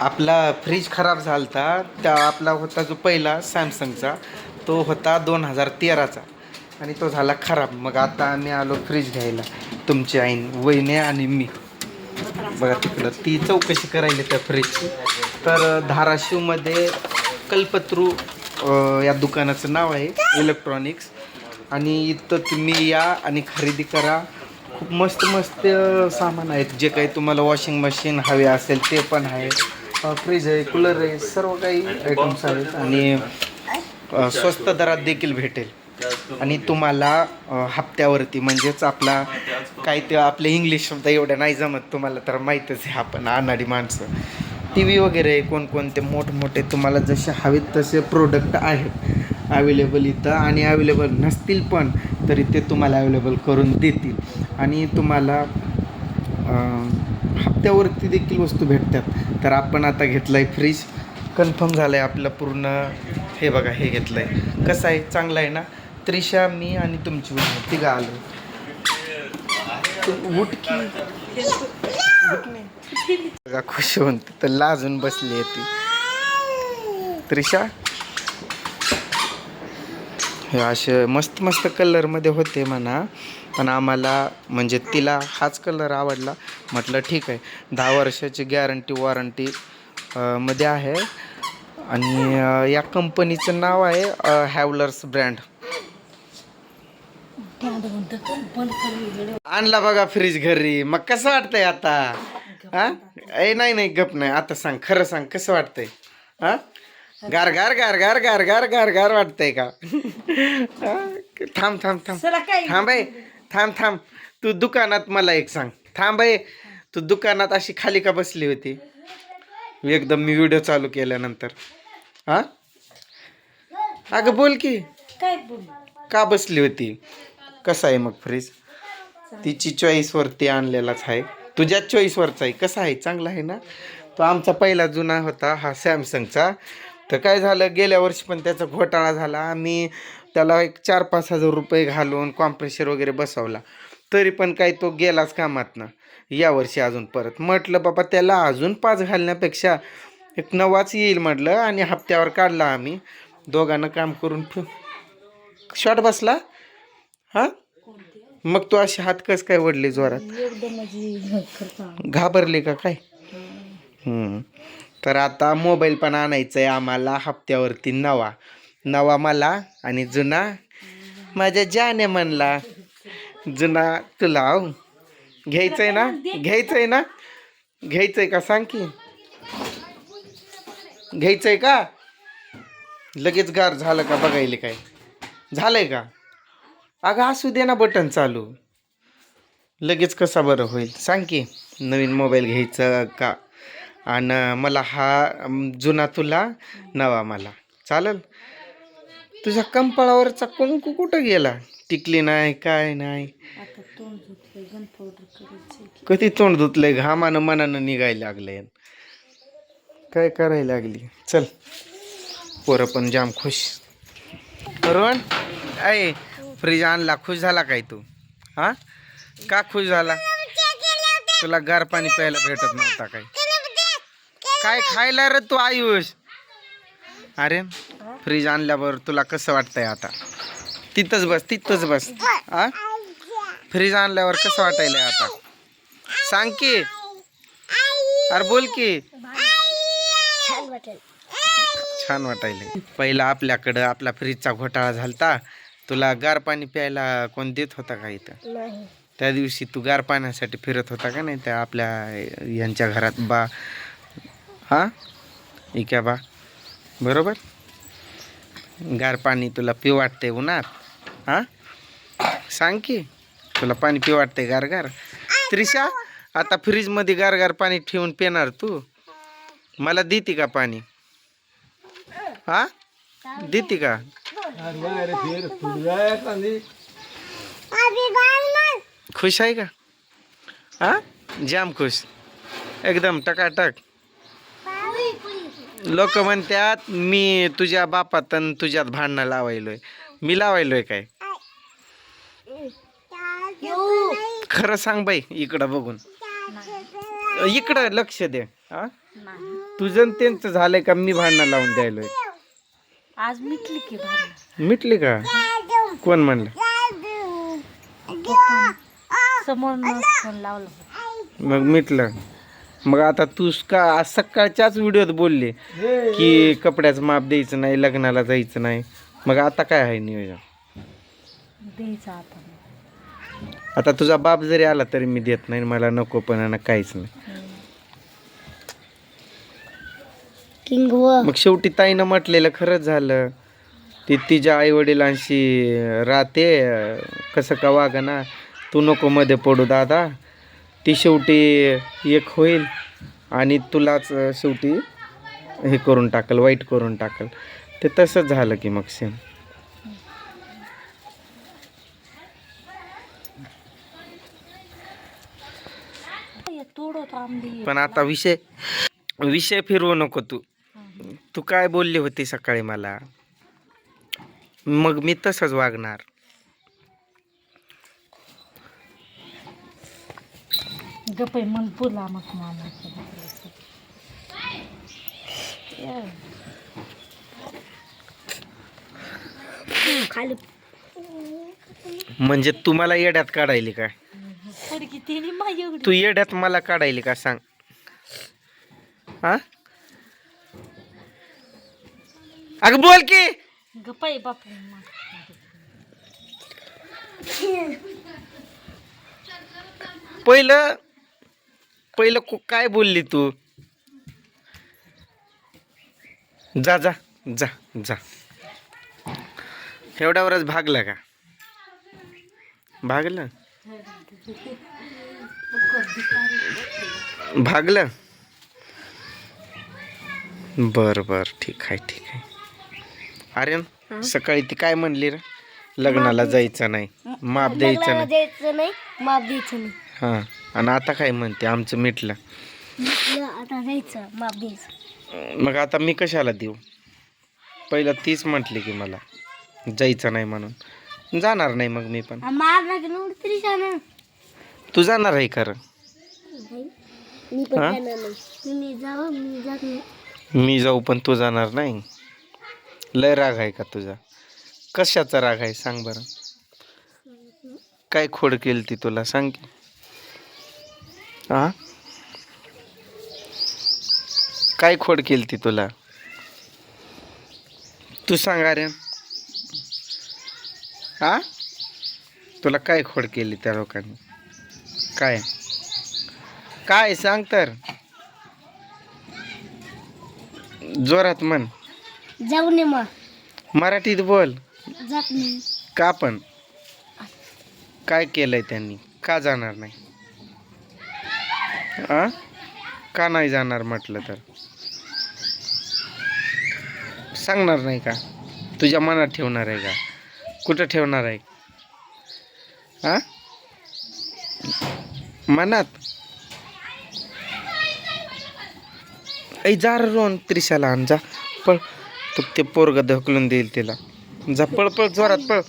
आपला फ्रीज खराब झाला होता त्या आपला होता जो पहिला सॅमसंगचा तो होता दोन हजार तेराचा. आणि तो झाला खराब. मग आता आम्ही आलो फ्रीज घ्यायला. तुमची आईन वहिने आणि मी. बघा तिकडं ती चौकशी करायली त्या फ्रीजची तर धाराशिवमध्ये कल्पत्रू या दुकानाचं नाव आहे इलेक्ट्रॉनिक्स आणि इथं तुम्ही या आणि खरेदी करा. खूप मस्त मस्त सामान आहेत. जे काही तुम्हाला वॉशिंग मशीन हवे असेल ते पण आहे. फ्रीज आहे कूलर आहे सर्व काही आयटम्स आहेत आणि स्वस्त दरात देखील भेटेल. आणि तुम्हाला हप्त्यावरती म्हणजेच आपला काय ते आपले इंग्लिश शब्द एवढ्या नाही जमत तुम्हाला तर माहीतच आहे आपण अनाडी माणसं. टी व्ही वगैरे कोणकोणते मोठमोठे तुम्हाला जसे हवेत तसे प्रोडक्ट आहेत अवेलेबल इथं आणि अवेलेबल नसतील पण तरी ते तुम्हाला अवेलेबल करून देतील. आणि तुम्हाला हप्त्यावरती देखील वस्तू भेटतात. तर आपण आता घेतलं आहे फ्रीज कन्फर्म झालं आहे आपलं पूर्ण. हे बघा हे घेतलं आहे कसं आहे? चांगलं आहे ना? त्रिशा मी आणि तुमची बहीण तिघं आलो. उठकी बघा खुश होऊन तर लाजून बसली आहे ती. त्रिशा? हे असे मस्त मस्त कलरमध्ये होते म्हणा. पण आम्हाला म्हणजे तिला हाच कलर आवडला. म्हटलं ठीक आहे दहा वर्षाची गॅरंटी वॉरंटी मध्ये आहे. आणि या कंपनीचं नाव आहे हॅवलर्स ब्रँड आणला बघा फ्रीज घरी. मग कसं वाटतंय आता? हा? ए नाही नाही गप नाही. आता सांग खरं सांग कसं वाटतंय? हा? गार गार गार गार गार गार गार गार वाटतंय का? थांब थांब थांब. थांब आहे थांब थांब. तू दुकानात मला एक सांग. थांब आहे तू दुकानात अशी खाली का बसली होती? एकदम मी व्हिडिओ चालू केल्यानंतर. हा? अगं बोल की. काय का बसली होती? कसं आहे मग फ्रीज तिची चॉईसवरती आणलेलाच आहे. तुझ्या चॉईसवरचा आहे. कसा आहे? चांगला आहे ना? तो आमचा पहिला जुना होता हा सॅमसंगचा तर काय झालं? गेल्या वर्षी पण त्याचा घोटाळा झाला. आम्ही त्याला एक चार पाच हजार रुपये घालून कॉम्प्रेशर वगैरे बसवला. तरी पण काय तो गेलाच कामात ना यावर्षी अजून परत. म्हटलं बाबा त्याला अजून पाच घालण्यापेक्षा एक नवाच येईल म्हटलं आणि हप्त्यावर काढला आम्ही. दोघांना काम करून शॉट बसला? हां? मग तू असे हात कस काय वडले जोरात? घाबरले का काय? तर आता मोबाईल पण आणायचा आहे आम्हाला हप्त्यावरती नवा. नवा मला आणि जुना. माझ्या ज्याने म्हणला जुना तुला हो. घ्यायचंय ना? घ्यायचंय ना? घ्यायचंय का? सांग की. घ्यायचंय का? लगेच गार झालं का बघायला काय. झालंय का? अगं असू दे ना बटन चालू. लगेच कसा बरं होईल? सांग की. नवीन मोबाईल घ्यायचं का? आणि मला हा जुना तुला नवा मला. चालेल? तुझ्या कंपाळावरचा कुंकू कुठं गेला? टिकली नाही काय नाही. आता तोंड धुतलं गन पावडर करायचं कधी तोंड धुतलंय? घामानं मनानं निघायला लागलंय. काय करायला लागली? चल. पोरं पण जाम खुश. रोहन ऐ फ्रीज आणला. खुश झाला काय तू? हा? का खुश झाला? तुला गार पाणी प्यायला भेटत नव्हता काय? काय खायला रे तू आयुष? अरे फ्रीज आणल्यावर तुला कसं वाटतंय आता? तिथंच बस तिथंच बस. हा फ्रीज आणल्यावर कसं वाटायलंय आता? सांग की. अरे बोल की. छान वाटायलंय. पहिला आपल्याकडं आपला फ्रीजचा घोटाळा झालता. तुला गार पाणी प्यायला कोण देत होता का इथं? त्या दिवशी तू गार पाण्यासाठी फिरत होता का नाही त्या आपल्या यांच्या घरात? बा. हा? इक्या बा. बरोबर? गार पाणी तुला पिऊ वाटते उन्हात हा? सांग की तुला पाणी पिऊ वाटते गार गार त्रिशा आता फ्रीजमध्ये गार गार पाणी ठेवून पिणार तू? मला देते का पाणी? हा? देते का? खुश आहे का? हा? जाम खुश. एकदम टकाटक. लोक म्हणतात मी तुझ्या बापात आणि तुझ्यात भांडणं लावायलोय. मी लावायलोय काय? खरं सांग बाई इकडं बघून. इकडं लक्ष दे हा? तुझं आणि त्यांचं झालंय का मी भांडणं लावून द्यायलोय? आज मिटली की भांडण. मिटली का? कोण म्हणलं? समोर फोन लावला. मग मिटलं. मग आता तू का आज सकाळच्याच व्हिडिओत बोलले की कपड्याचं माप द्यायचं नाही लग्नाला जायचं नाही. मग आता काय आहे नियोजन? द्यायचा आता. आता तुझा बाप जरी आला तरी मी देत नाही मला नको पण ना काहीच नाही. किंग मग शेवटी ताईनं म्हटलेलं खरंच झालं. ती तिच्या आई वडिलांशी राहते कसं का वागना तू नको मध्ये पडू दादा. ती शेवटी एक होईल आणि तुलाच शेवटी हे करून टाकल वाईट करून टाकल. ते तसंच झालं की मग सेम पण आता विषय विषय फिरवू नको तू. तू काय बोलली होती सकाळी मला? मग मी तसंच वागणार. गपई मन बोला मग खाली. म्हणजे तू मला येड्यात काढायली का? पडकी तिने माझी एवढी. तू येड्यात मला काढायली का सांग. हा? अगं बोल की. गपाई बाप पहिलं पहिलं कु- काय बोलली तू? जा जा जा जा. एवढ्यावरच भागलं का? भागलं? भागलं? बर बर ठीक आहे ठीक आहे. अरे सकाळी ती काय म्हणली रे? लग्नाला जायचं नाही माप द्यायचं नाही माप द्यायचं नाही. हां. आणि आता काय म्हणते आमचं मिटलं. आता द्यायचं माप द्यायचं. मग आता मी कशाला देऊ? पहिलं तीच म्हटली की मला जायचं नाही म्हणून. जाणार नाही मग मी पण. मार लागेल तरी छान तू जाणार आहे खरं. मी पण हा? जाणार नाही. तुम्ही जावं मी जात नाही. मी जाऊ पण तू जाणार नाही? लय राग आहे का तुझा? कशाचा राग आहे सांग बरं. काय खोड केली ती तुला सांग की. हा? काय खोड केली ती तुला? तू सांग अरे हा? तुला काय खोड केली त्या लोकांनी? काय? काय सांग तर. जोरात म्हण. जाऊ नये मग. मराठीत बोल. जात नाही. का पण? काय केलंय त्यांनी? का जाणार नाही? आ का नाही जाणार म्हटलं तर? सांगणार नाही का? तुझ्या मनात ठेवणार आहे का? कुठं ठेवणार आहे? हा? मनात? ऐ जा रोन रोहन त्रिशाला आण जा. पळ. तू ते पोरग ढकलून देईल तिला. जा पळ पळ जोरात पळ.